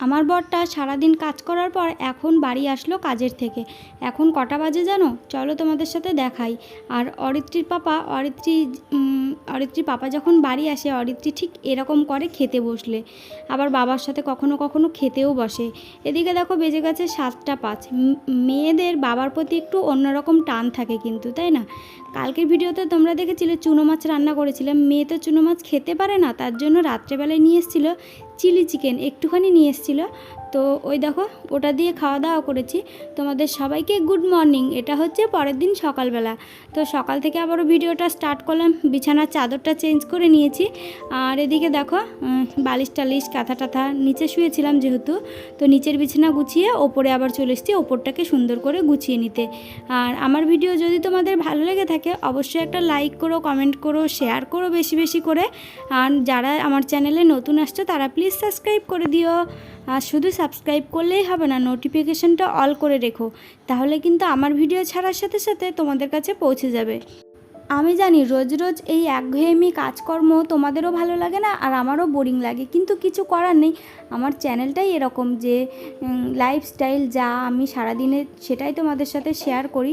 আমার বরটা সারাদিন কাজ করার পর এখন বাড়ি আসলো কাজের থেকে। এখন কটা বাজে জানো? চলো তোমাদের সাথে দেখাই। আর অরিত্রীর পাপা অরিত্রী উম, অরিত্রীর পাপা যখন বাড়ি আসে অরিত্রী ঠিক এরকম করে খেতে বসলে। আবার বাবার সাথে কখনো কখনো খেতেও বসে। এদিকে দেখো বেজে গেছে সাতটা পাঁচ। মেয়েদের বাবার প্রতি একটু অন্যরকম টান থাকে কিন্তু তাই না? কালকের ভিডিওতে তোমরা দেখেছিলে চুনো মাছ রান্না করেছিলাম মেয়ে তো চুনো মাছ খেতে পারে না, তার জন্য রাত্রেবেলায় নিয়ে এসেছিল চিলি চিকেন, একটুখানি নিয়ে এসেছিল। তো ওই দেখো, ওটা দিয়ে খাওয়া দাওয়া করেছি। তোমাদের সবাইকে গুড মর্নিং। এটা হচ্ছে পরের দিন সকালবেলা। তো সকাল থেকে আবারও ভিডিওটা স্টার্ট করলাম। বিছানার চাদরটা চেঞ্জ করে নিয়েছি। আর এদিকে দেখো বালিশ টালিশ, কাঁথা টাথা নিচে শুয়েছিলাম যেহেতু। তো নিচের বিছানা গুছিয়ে ওপরে আবার চলে এসেছি ওপরটাকে সুন্দর করে গুছিয়ে নিতে। আর আমার ভিডিও যদি তোমাদের ভালো লেগে থাকে, অবশ্যই একটা লাইক করো, কমেন্ট করো, শেয়ার করো বেশি বেশি করে। আর যারা আমার চ্যানেলে নতুন আসছো, তারা প্লিজ সাবস্ক্রাইব করে দিও। আর শুধু সাবস্ক্রাইব করলেই হবে না নোটিফিকেশনটা অল করে রেখো, তাহলে কিন্তু আমার ভিডিও ছাড়ার সাথে সাথে তোমাদের কাছে পৌঁছে যাবে। আমি জানি রোজ রোজ এই একঘেয়েমি কাজকর্ম তোমাদেরও ভালো লাগে না আর আমারও বোরিং লাগে, কিন্তু কিছু করার নেই। আমার চ্যানেলটাই এরকম যে লাইফস্টাইল যা আমি সারাদিনে সেটাই তোমাদের সাথে শেয়ার করি।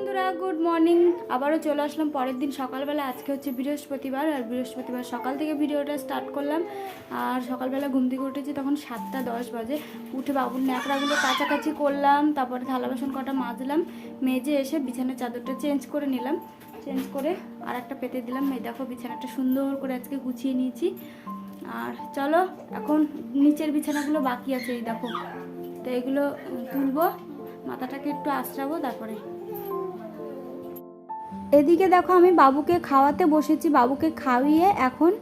বন্ধুরা গুড মর্নিং আবারও চলে আসলাম পরের দিন সকালবেলা। আজকে হচ্ছে বৃহস্পতিবার, আর বৃহস্পতিবার সকাল থেকে ভিডিওটা স্টার্ট করলাম। আর সকালবেলা ঘুম থেকে উঠেছি তখন সাতটা দশ বাজে। উঠে বাবুর ন্যাকড়াগুলো কাছাকাছি করলাম, তারপরে থালা বাসন কটা মাজলাম, মেজে এসে বিছানার চাদরটা চেঞ্জ করে নিলাম। চেঞ্জ করে আর একটা পেতে দিলাম। এই দেখো বিছানাটা সুন্দর করে আজকে গুছিয়ে নিয়েছি। আর চলো, এখন নিচের বিছানাগুলো বাকি আছে, এই দেখো। তো এগুলো তুলবো, মাথাটাকে একটু আশ্রাবো তারপরে এদিকে দেখো আমি বাবুকে খাওয়াতে বসেছি, বাবুকে খাইয়ে এখন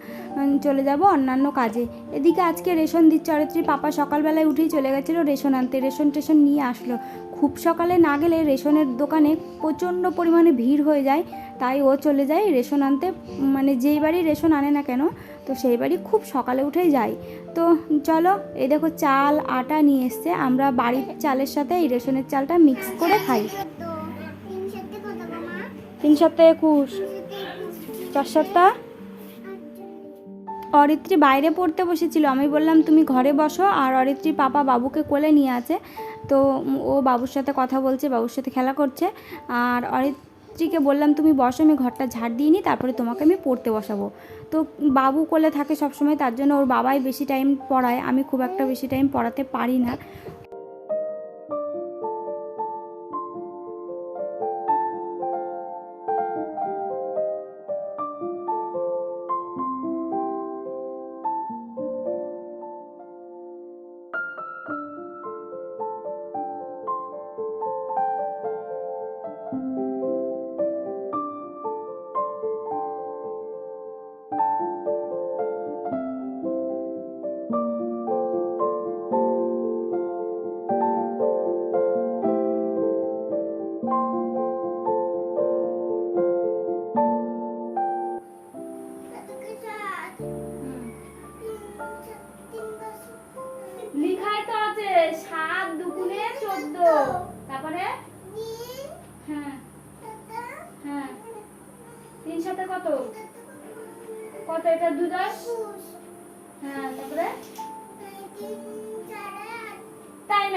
চলে যাব অন্যান্য কাজে। এদিকে আজকে রেশন দিচ্ছে অরিত্রীর পাপা সকালবেলায় উঠেই চলে গেছিল রেশন আনতে। রেশন টেশন নিয়ে আসলো। খুব সকালে না গেলে রেশনের দোকানে প্রচণ্ড পরিমাণে ভিড় হয়ে যায়, তাই ও চলে যায় রেশন আনতে। মানে যেই বাড়ি রেশন আনে না কেন, তো সেই বাড়ি খুব সকালে উঠেই যায়। তো চলো এই দেখো চাল, আটা নিয়ে এসছে। আমরা বাড়ির চালের সাথে এই রেশনের চালটা মিক্স করে খাই। তিন সপ্তাহ একুশ চার সপ্তাহ। অরিত্রী বাইরে পড়তে বসেছিল। আমি বললাম, তুমি ঘরে বসো। আর অরিত্রীর পাপা বাবুকে কোলে নিয়ে আছে। তো ও বাবুর সাথে কথা বলছে, বাবুর সাথে খেলা করছে। আর অরিত্রীকে বললাম, তুমি বসো, আমি ঘরটা ঝাড় দিয়ে নিই, তারপরে তোমাকে আমি পড়তে বসাবো। তো বাবু কোলে থাকে সবসময়, তার জন্য ওর বাবাই বেশি টাইম পড়ায়। আমি খুব একটা বেশি টাইম পড়াতে পারি না।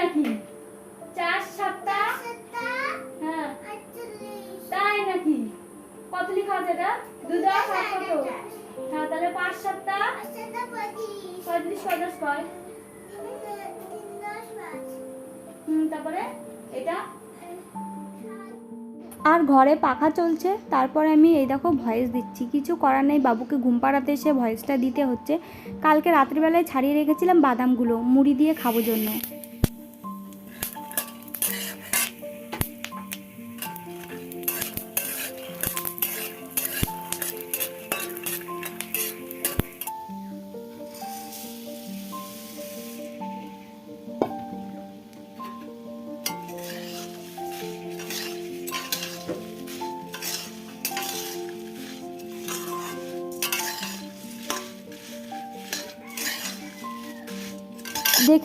নাকি? চার সাতটা? হ্যাঁ। তাই নাকি? কত লিখা আছে এটা? দু দশ আর কত? হ্যাঁ তাহলে পাঁচ সাতটা। পঁয়ত্রিশ পঞ্চাশ কয়? হুম তারপরে? এটা? আর ঘরে পাখা চলছে তারপর আমি এই দেখো ভয়েস দিচ্ছি। কিছু করার নেই বাবুকে ঘুম পাড়াতে এসে ভয়েসটা দিতে হচ্ছে। কালকে রাত্রিবেলায় ছাড়িয়ে রেখেছিলাম বাদামগুলো মুড়ি দিয়ে খাব জন্য।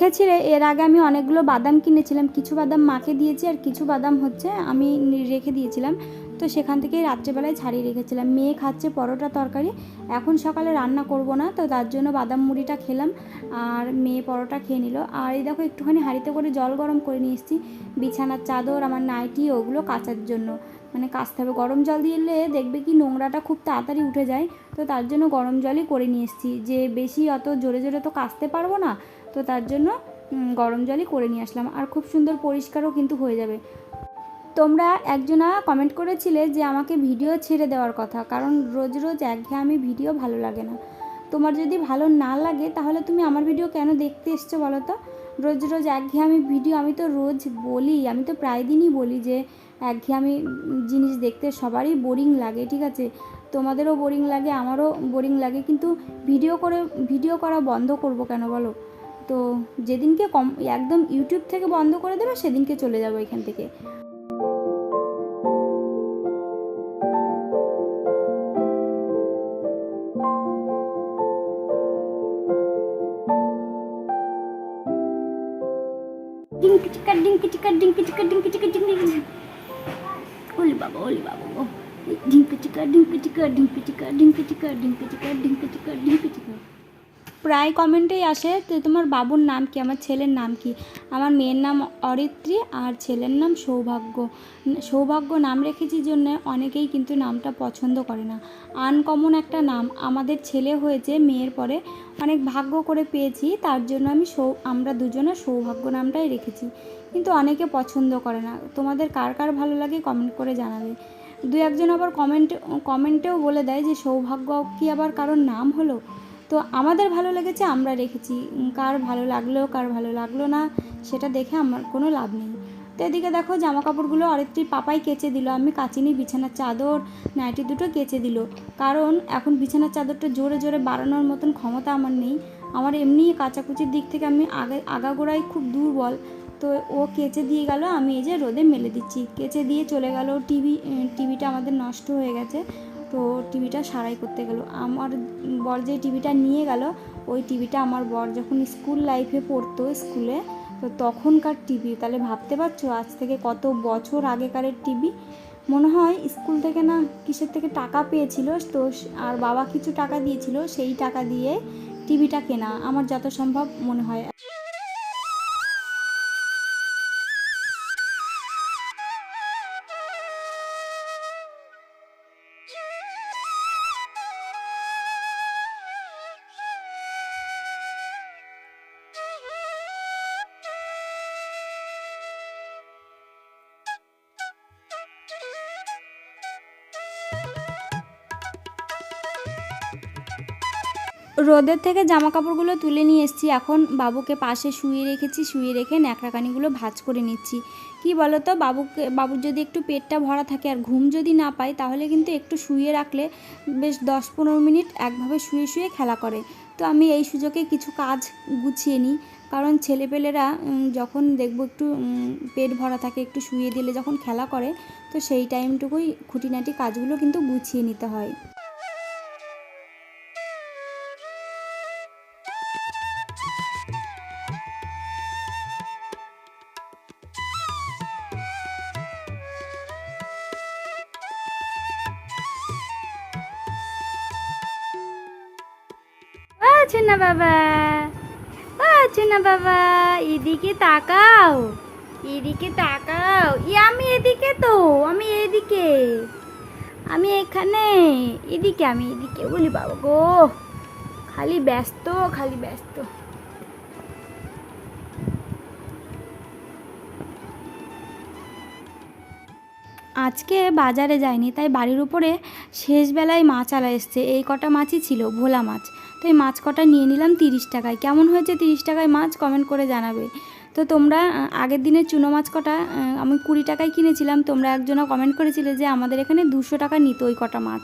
দেখেছিলে এর আগে আমি অনেকগুলো বাদাম কিনেছিলাম। কিছু বাদাম মাকে দিয়েছি আর কিছু বাদাম হচ্ছে আমি রেখে দিয়েছিলাম। তো সেখান থেকেই রাত্রেবেলায় ছাড়িয়ে রেখেছিলাম। মেয়ে খাচ্ছে পরোটা তরকারি। এখন সকালে রান্না করব না, তো তার জন্য বাদাম মুড়িটা খেলাম আর মেয়ে পরোটা খেয়ে নিল। আর এই দেখো, একটুখানি হাঁড়িতে করে জল গরম করে নিয়ে এসেছি। বিছানার চাদর, আমার নাইটি, ওগুলো কাচার জন্য। মানে কাচতে হবে। গরম জল দিলে দেখবে কি নোংরাটা খুব তাড়াতাড়ি উঠে যায়। তো তার জন্য গরম জলই করে নিয়ে এসেছি। যে বেশি অত জোরে জোরে তো কাচতে পারব না তো তার জন্য গরম জলই করে নিয়ে আসলাম। আর খুব সুন্দর পরিষ্কারও কিন্তু হয়ে যাবে। তোমরা একজনা কমেন্ট করেছিলে যে আমাকে ভিডিও ছেড়ে দেওয়ার কথা, কারণ রোজ রোজ একঘেয়েমি ভিডিও ভালো লাগে না। তোমার যদি ভালো না লাগে, তাহলে তুমি আমার ভিডিও কেন দেখতে এসছো বলো তো? রোজ রোজ একঘেয়েমি ভিডিও আমি তো রোজ বলি, আমি তো প্রায় দিনই বলি যে একঘেয়েমি জিনিস দেখতে সবারই বোরিং লাগে, ঠিক আছে? তোমাদেরও বোরিং লাগে, আমারও বোরিং লাগে, কিন্তু ভিডিও করে ভিডিও করা বন্ধ করব কেন বলো? তো যেদিনকে কম, একদম ইউটিউব থেকে বন্ধ করে দেবে, সেদিনকে চলে যাব এখান থেকে। ডিঙ্কি চিকা ডিঙ্কি চিকা ডিঙ্কি চিকা ডিঙ্কি চিকা ওলি বাবা ওলি বাবা, ও। ডিঙ্কি প্রায় কমেন্টেই আসে, তো তোমার বাবুর নাম কি? আমার ছেলের নাম কি? আমার মেয়ের নাম অরিত্রী আর ছেলের নাম সৌভাগ্য। সৌভাগ্য নাম রেখেছি জন্য অনেকেই কিন্তু নামটা পছন্দ করে না। আনকমন একটা নাম। আমাদের ছেলে হয়েছে মেয়ের পরে অনেক ভাগ্য করে পেয়েছি, তার জন্য আমি সৌ, আমরা দুজনে সৌভাগ্য নামটাই রেখেছি। কিন্তু অনেকে পছন্দ করে না। তোমাদের কার কার ভালো লাগে কমেন্ট করে জানাবে। দু একজন আবার কমেন্ট, কমেন্টেও বলে দেয় যে, সৌভাগ্য কি আবার কারোর নাম হলো? তো আমাদের ভালো লেগেছে, আমরা রেখেছি। কার ভালো লাগল, কার ভালো লাগল না, সেটা দেখে আমার কোনো লাভ নেই। তো এদিকে দেখো জামা কাপড়গুলো অরিত্রীর পাপাই কেচে দিল। আমি কাচিনি, বিছানার চাদর, নাইটি দুটো কেচে দিল। কারণ এখন বিছানার চাদরটা জোরে জোরে বাড়ানোর মতন ক্ষমতা আমার নেই। আমার এমনি কাচাকুচির দিক থেকে আমি আগে, আগাগোড়াই খুব দুর্বল। তো ও কেচে দিয়ে গেল, আমি এই যে রোদে মেলে দিচ্ছি। কেচে দিয়ে চলে গেল, টিভি টিভিটা আমাদের নষ্ট হয়ে গেছে। তো টিভিটা সারাই করতে গেল। আমার বর যে টিভিটা নিয়ে গেল, ওই টিভিটা আমার বর যখন স্কুল লাইফে পড়তো স্কুলে, তো তখনকার টিভি। তাহলে ভাবতে পারছ আজ থেকে কত বছর আগেকারের টিভি? মনে হয় স্কুল থেকে না কিসের থেকে টাকা পেয়েছিল, তো আর বাবা কিছু টাকা দিয়েছিল, সেই টাকা দিয়ে টিভিটা কেনা। আমার যত সম্ভব মনে হয়। রোদের থেকে জামা কাপড়গুলো তুলে নিয়ে এসেছি। এখন বাবুকে পাশে শুয়ে রেখেছি, শুয়ে রেখে ন্যাকড়াকানিগুলো ভাঁজ করে নিচ্ছি। কি বলো তো বাবুকে, বাবুর যদি একটু পেটটা ভরা থাকে আর ঘুম যদি না পায়, তাহলে কিন্তু একটু শুয়ে রাখলে বেশ দশ পনেরো মিনিট একভাবে শুয়ে শুয়ে খেলা করে। তো আমি এই সুযোগে কিছু কাজ গুছিয়ে নিই। কারণ ছেলেপেলেরা যখন দেখব একটু পেট ভরা থাকে, একটু শুয়ে দিলে যখন খেলা করে, তো সেই টাইমটুকুই খুঁটিনাটি কাজগুলো কিন্তু গুছিয়ে নিতে হয়। না বাবা? আছে না বাবা, এদিকে তাকাও এদিকে তাকাও। ই আমি এদিকে তো, আমি এদিকে। আমি এখানে, এদিকে, আমি এদিকে। বলি বাবা গো, খালি ব্যস্ত খালি ব্যস্ত। আজকে বাজারে যায়নি, তাই বাড়ির উপরে শেষবেলায় মাছ আলা এসছে। এই কটা মাছই ছিল, ভোলা মাছ। তো এই মাছ কটা নিয়ে নিলাম তিরিশ টাকায়। কেমন হয়েছে তিরিশ টাকায় মাছ? কমেন্ট করে জানাবে। তো তোমরা আগের দিনের চুনো মাছ কটা আমি কুড়ি টাকায় কিনেছিলাম। তোমরা একজনা কমেন্ট করেছিলে যে আমাদের এখানে দুশো টাকা নিত ওই কটা মাছ।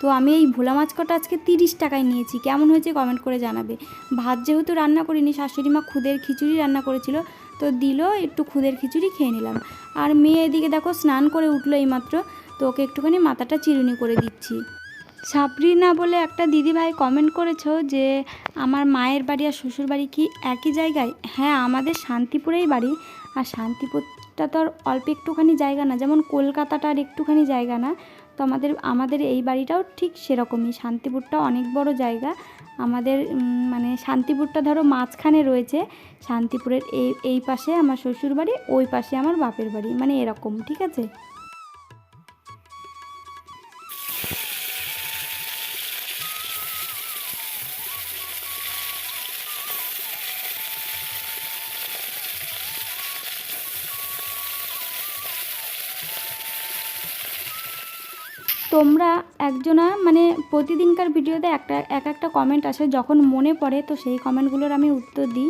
তো আমি এই ভোলা মাছ কটা আজকে তিরিশ টাকায় নিয়েছি। কেমন হয়েছে কমেন্ট করে জানাবে। ভাত যেহেতু রান্না করিনি, শাশুড়ি মা খুদের খিচুড়ি রান্না করেছিল তো দিল, একটু খুদের খিচুড়ি খেয়ে নিলাম। আর মেয়ে এদিকে দেখো স্নান করে উঠল এইমাত্র, তো ওকে একটুখানি মাথাটা চিরুনি করে দিচ্ছি। সাবরিনা বলে একটা দিদিভাই কমেন্ট করেছ যে, আমার মায়ের বাড়ি আর শ্বশুর বাড়ি কি একই জায়গায়? হ্যাঁ আমাদের শান্তিপুরেই বাড়ি। আর শান্তিপুরটা তো আর অল্প একটুখানি জায়গা না, যেমন কলকাতাটা আর একটুখানি জায়গা না। তো আমাদের আমাদের এই বাড়িটাও ঠিক সেরকমই। শান্তিপুরটা অনেক বড় জায়গা। আমাদের মানে শান্তিপুরটা ধরো মাঝখানে রয়েছে। শান্তিপুরের এই এই পাশে আমার শ্বশুর বাড়ি ওই পাশে আমার বাপের বাড়ি মানে এরকম, ঠিক আছে? তোমরা একজনা মানে প্রতিদিনকার ভিডিওতে একটা, এক একটা কমেন্ট আসে, যখন মনে পড়ে, তো সেই কমেন্টগুলোর আমি উত্তর দিই।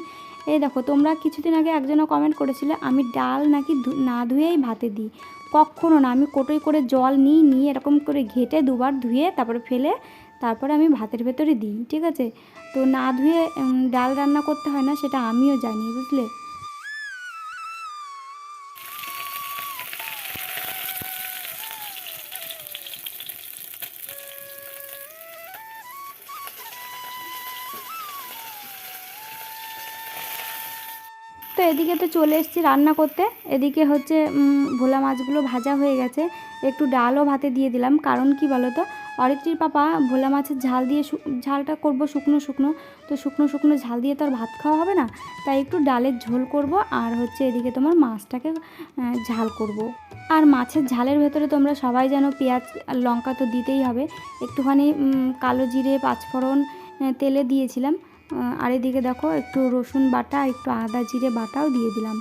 এই দেখো, তোমরা কিছুদিন আগে একজনা কমেন্ট করেছিলে, আমি ডাল নাকি না ধুয়েই ভাতে দিই। কখনো না, আমি কোটোই করে জল নিই, নিয়ে এরকম করে ঘেটে দুবার ধুয়ে তারপরে ফেলে, তারপরে আমি ভাতের ভেতরে দিই, ঠিক আছে? তো না ধুয়ে ডাল রান্না করতে হয় না, সেটা আমিও জানি, বুঝলে? এদিকে তো চলে এসেছি রান্না করতে। এদিকে হচ্ছে ভোলা মাছগুলো ভাজা হয়ে গেছে। একটু ডালও ভাতে দিয়ে দিলাম। কারণ কি বলো তো অরিত্রির পাপা ভোলা মাছের ঝাল দিয়ে ঝালটা করব শুকনো শুকনো। তো শুকনো শুকনো ঝাল দিয়ে তো আর ভাত খাওয়া হবে না। তাই একটু ডালের ঝোল করব আর হচ্ছে এদিকে তোমার মাছটাকে ঝাল করব। আর মাছের ঝালের ভেতরে তোমরা সবাই যেন পেঁয়াজ লঙ্কা তো দিতেই হবে। একটুখানি কালো জিরে, পাঁচফোড়ন তেলে দিয়েছিলাম। আর এদিকে দেখো, একটু রসুন বাটা, একটু আদা জিরে বাটাও দিয়ে দিলাম।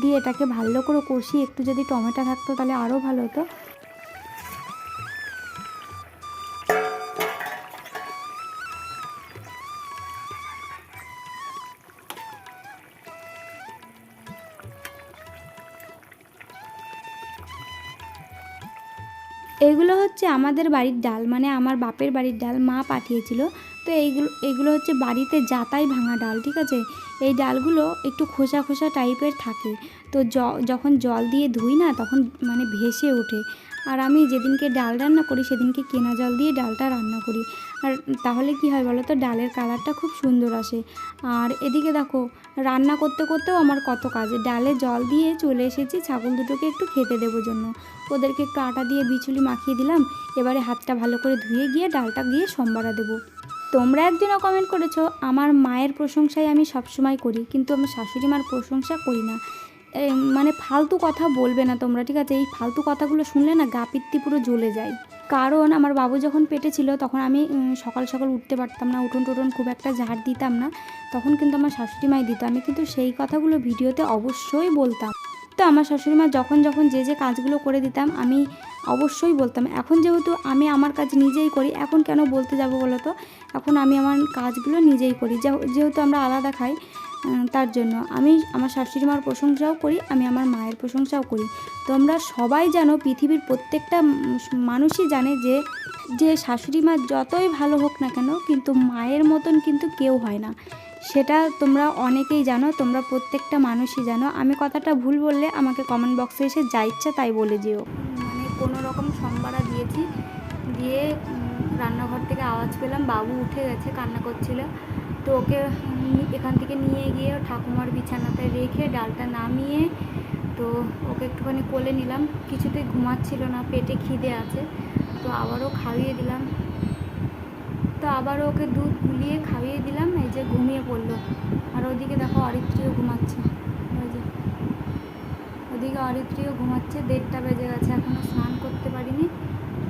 দিয়ে এটাকে ভালো করে কষি একটু যদি টমেটো থাকতো তাহলে আরও ভালো হতো। এগুলো হচ্ছে আমাদের বাড়ির ডাল মানে আমার বাপের বাড়ির ডাল, মা পাঠিয়েছিল। তো এইগুলো, এগুলো হচ্ছে বাড়িতে জাতাই ভাঙা ডাল, ঠিক আছে? এই ডালগুলো একটু খোসা খোসা টাইপের থাকে। তো যখন জল দিয়ে ধুই না, তখন মানে ভেসে ওঠে। আর আমি যেদিনকে ডাল রান্না করি, সেদিনকে কেনা জল দিয়ে ডালটা রান্না করি। আর তাহলে কি হয় বলো তো ডালের কালারটা খুব সুন্দর আসে। আর এদিকে দেখো, রান্না করতে করতেও আমার কত কাজ। ডালে জল দিয়ে চলে এসেছি, ছাগল দুটোকে একটু খেতে দেবো জন্য। ওদেরকে একটু আটা দিয়ে বিচুলি মাখিয়ে দিলাম। এবারে হাতটা ভালো করে ধুয়ে গিয়ে ডালটা গিয়ে সম্বারা দেবো। তোমরা একজনও কমেন্ট করেছ, আমার মায়ের প্রশংসাই আমি সবসময় করি, কিন্তু আমার শাশুড়ি মার প্রশংসা করি না। মানে ফালতু কথা বলবে না তোমরা, ঠিক আছে? এই ফালতু কথাগুলো শুনলে না গা পিত্তি পুরো জ্বলে যায়। কারণ আমার বাবু যখন পেটে ছিল, তখন আমি সকাল সকাল উঠতে পারতাম না, উঠোন টুটন খুব একটা ঝাড় দিতাম না, তখন কিন্তু আমার শাশুড়ি মাই দিত। আমি কিন্তু সেই কথাগুলো ভিডিওতে অবশ্যই বলতাম। তো আমার শাশুড়ি মা যখন যখন যে যে কাজগুলো করে দিতাম, আমি অবশ্যই বলতাম। এখন যেহেতু আমি আমার কাজ নিজেই করি, এখন কেন বলতে যাব বলো তো? এখন আমি আমার কাজগুলো নিজেই করি। যেহেতু আমরা আলাদা খাই তার জন্য আমি আমার শাশুড়ি মার প্রশংসাও করি, আমি আমার মায়ের প্রশংসাও করি। তোমরা সবাই জানো পৃথিবীর প্রত্যেকটা মানুষই জানে যে যে শাশুড়ি মা যতই ভালো হোক না কেন, কিন্তু মায়ের মতন কিন্তু কেউ হয় না। সেটা তোমরা অনেকেই জানো, তোমরা প্রত্যেকটা মানুষই জানো। আমি কথাটা ভুল বললে আমাকে কমেন্ট বক্সে এসে যা ইচ্ছা তাই বলে যেও। মানে কোনো রকম সম্বারা দিয়েছি। দিয়ে রান্নাঘর থেকে আওয়াজ পেলাম, বাবু উঠে গেছে, কান্না করছিল। তো ওকে এখান থেকে নিয়ে গিয়ে ঠাকুমার বিছানাতে রেখে ডালটা নামিয়ে, তো ওকে একটুখানি কোলে নিলাম। কিছুতেই ঘুমাচ্ছিল না, পেটে খিদে আছে। তো আবারও খাইয়ে দিলাম। তো আবারও ওকে দুধ গুলিয়ে খাইয়ে দিলাম, এই যে ঘুমিয়ে পড়ল। আর ওদিকে দেখো অরিত্রীও ঘুমাচ্ছে। ওদিকে অরিত্রীও ঘুমাচ্ছে, দেড়টা বেজে গেছে এখনও স্নান করতে পারিনি।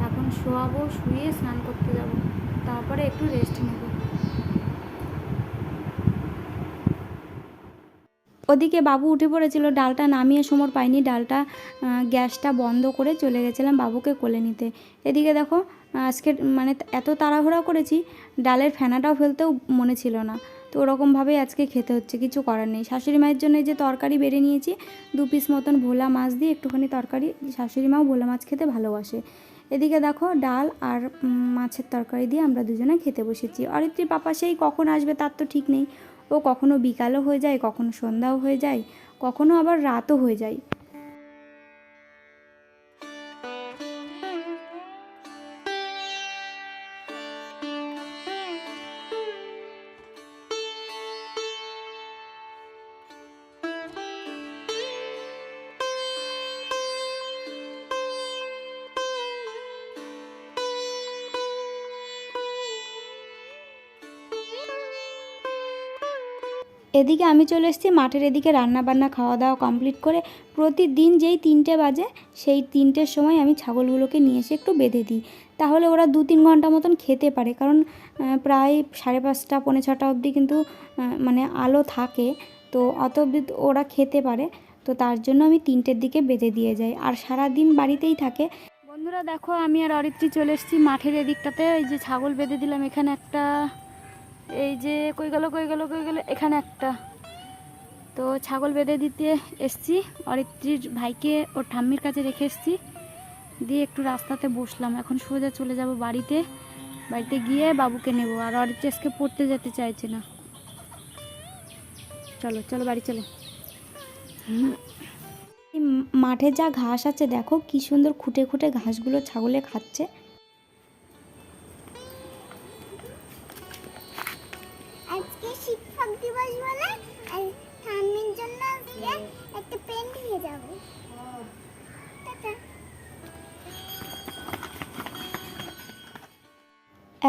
এখন শোয়াবো, শুয়ে স্নান করতে যাব। তারপরে একটু রেস্ট নেব। ওদিকে বাবু উঠে পড়েছিল, ডালটা নামিয়ে সময় পাইনি। ডালটা গ্যাসটা বন্ধ করে চলে গেছিলাম বাবুকে কোলে নিতে। এদিকে দেখো আজকে মানে এত তাড়াহুড়া করেছি, ডালের ফেনাটাও ফেলতেও মনে ছিল না। তো ওরকমভাবেই আজকে খেতে হচ্ছে, কিছু করার নেই। শাশুড়ি মায়ের জন্য যে তরকারি বেড়ে নিয়েছি, দু পিস মতন ভোলা মাছ দিয়ে একটুখানি তরকারি। শাশুড়ি মাও ভোলা মাছ খেতে ভালোবাসে। এদিকে দেখো ডাল আর মাছের তরকারি দিয়ে আমরা দুজনে খেতে বসেছি। অরিত্রীর পাপা সেই কখন আসবে তার তো ঠিক নেই। ও কখনো বিকালও হয়ে যায়, কখনো সন্ধ্যাও হয়ে যায়, কখনো আবার রাতও হয়ে যায়। এদিকে আমি চলে এসেছি, মাঠের এদিকে রান্না বান্না খাওয়া দাওয়া কমপ্লিট করে প্রতিদিন যেই তিনটে বাজে, সেই তিনটের সময় আমি ছাগলগুলোকে নিয়ে এসে একটু বেঁধে দিই। তাহলে ওরা দু তিন ঘণ্টা মতন খেতে পারে, কারণ প্রায় সাড়ে পাঁচটা, পৌনে ছটা অবধি কিন্তু মানে আলো থাকে, তো অত অবধি ওরা খেতে পারে, তো তার জন্য আমি তিনটের দিকে বেঁধে দিয়ে যাই। আর সারা দিন বাড়িতেই থাকে। বন্ধুরা দেখো, আমি আর অরিত্রী চলে এসেছি মাঠের এদিকটাতে, এই যে ছাগল বেঁধে দিলাম, এখানে একটা এই যে কই গেল কই গেল কই গেল, এখানে একটা। তো ছাগল বেঁধে দিতে এসছি, অরিত্রীর ভাইকে ওর ঠাম্মির কাছে রেখে এসছি। দিয়ে একটু রাস্তাতে বসলাম। এখন সোজা চলে যাব বাড়িতে। বাড়িতে গিয়ে বাবুকে নেব। আর অরিত্রী আজকে পড়তে যেতে চাইছে না। চলো চলো বাড়ি চলো। মাঠে যা ঘাস আছে, দেখো কি সুন্দর খুঁটে খুঁটে ঘাসগুলো ছাগলে খাচ্ছে।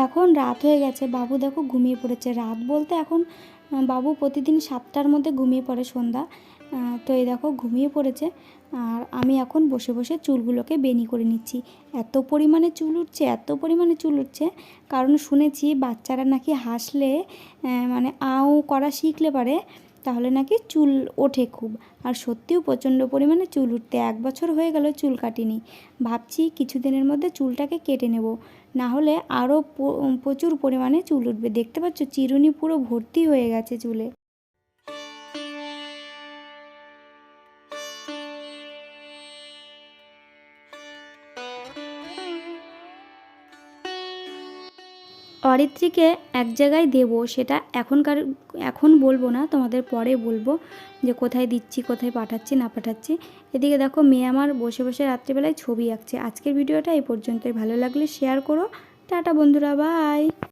এখন রাত হয়ে গেছে, বাবু দেখো ঘুমিয়ে পড়েছে। রাত বলতে এখন বাবু প্রতিদিন সাতটার মধ্যে ঘুমিয়ে পড়ে সন্ধ্যা। তো এই দেখো ঘুমিয়ে পড়েছে, আর আমি এখন বসে বসে চুলগুলোকে বেনি করে নিচ্ছি। এত পরিমাণে চুল উঠছে, এত পরিমাণে চুল উঠছে, কারণ শুনেছি বাচ্চারা নাকি হাসলে মানে আও করা শিখলে পারে। তাহলে নাকি চুল ওঠে খুব। আর সত্যিও প্রচণ্ড পরিমাণে চুল উঠতে এক বছর হয়ে গেল চুল কাটিনি। ভাবছি কিছুদিনের মধ্যে চুলটাকে কেটে নেব। না হলে আরও প্রচুর পরিমাণে চুল উঠবে। দেখতে পাচ্ছ, চিরুনি পুরো ভর্তি হয়ে গেছে চুলে। অরিত্রীকে এক জায়গায় দেব, সেটা এখনকার, এখন বলব না, তোমাদের পরে বলব যে কোথায় দিচ্ছি, কোথায় পাঠাচ্ছি, না পাঠাচ্ছি। এদিকে দেখো, মেয়ে আমার বসে বসে রাত্রিবেলায় ছবি আঁকছে। আজকের ভিডিওটা এই পর্যন্তই। ভালো লাগলে শেয়ার করো। টাটা বন্ধুরা বাই